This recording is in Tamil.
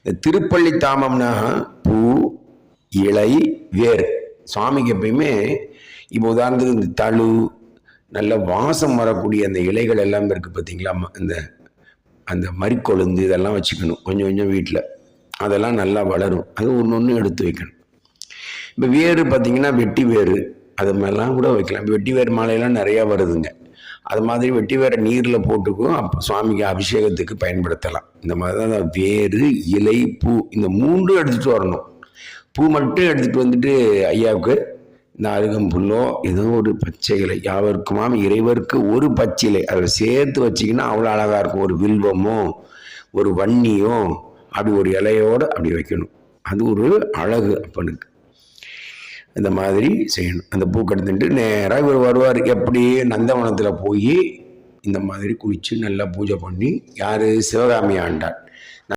இந்த திருப்பள்ளி தாமம்னா பூ இலை வேர். சுவாமிக்கு எப்பயுமே இப்போ உதாரணத்துக்கு இந்த தழு நல்ல வாசம் வரக்கூடிய அந்த இலைகள் எல்லாம் இருக்குது பார்த்தீங்களா அந்த இந்த அந்த மறிக்கொழுந்து இதெல்லாம் வச்சுக்கணும். கொஞ்சம் கொஞ்சம் வீட்டில் அதெல்லாம் நல்லா வளரும். அது ஒன்று ஒன்று எடுத்து வைக்கணும். இப்போ வேறு பார்த்தீங்கன்னா வெட்டி வேறு. அது மாதிரிலாம் கூட வைக்கலாம். இப்போ வெட்டி வேறு மாலையெல்லாம் நிறையா வருதுங்க. அது மாதிரி வெட்டி வேறு நீரில் போட்டுக்கும். அப்போ சுவாமிக்கு அபிஷேகத்துக்கு பயன்படுத்தலாம். இந்த மாதிரி தான் அந்த வேறு இலை பூ இந்த மூன்றும் எடுத்துகிட்டு வரணும். பூ மட்டும் எடுத்துகிட்டு வந்துட்டு ஐயாவுக்கு இந்த அருகம்புல்லோ ஏதோ ஒரு பச்சை இலை. யாவருக்குமாம் இறைவருக்கு ஒரு பச்சை இலை. அதை சேர்த்து வச்சிங்கன்னா அவ்வளோ அழகாக இருக்கும். ஒரு வில்வமோ ஒரு வன்னியோ அப்படி ஒரு இலையோடு அப்படி வைக்கணும். அது ஒரு அழகு அப்பனுக்கு. இந்த மாதிரி செய்யணும். அந்த பூ எடுத்துட்டு நேராக இவர் வருவார். எப்படியே நந்தவனத்தில் போய் இந்த மாதிரி குளித்து நல்லா பூஜை பண்ணி யார் சிவகாமி ஆண்டாள்?